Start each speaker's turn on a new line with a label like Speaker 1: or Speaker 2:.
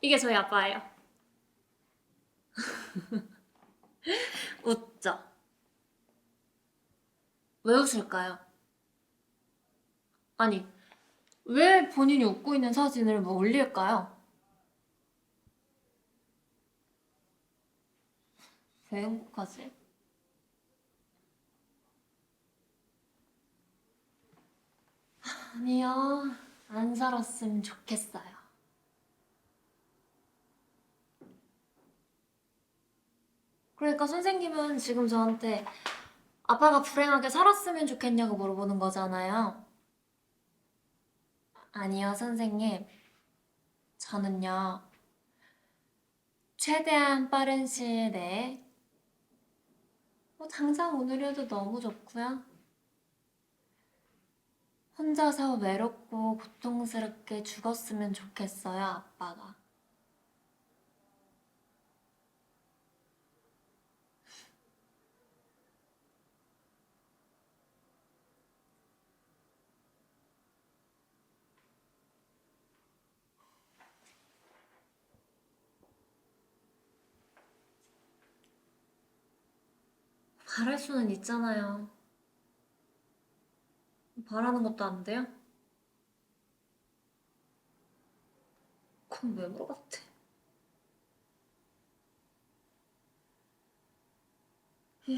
Speaker 1: 이게 저희 아빠예요. 웃죠? 왜 웃을까요? 아니, 왜 본인이 웃고 있는 사진을 뭐 올릴까요? 왜 행복하지? 아니요, 안 살았으면 좋겠어요. 그러니까 선생님은 지금 저한테 아빠가 불행하게 살았으면 좋겠냐고 물어보는 거잖아요. 아니요, 선생님. 저는요, 최대한 빠른 시일 내에, 뭐, 당장 오늘이어도 너무 좋고요. 혼자서 외롭고 고통스럽게 죽었으면 좋겠어요, 아빠가. 바랄 수는 있잖아요. 바라는 것도 안 돼요? 그럼 왜 물어봤대? 휴,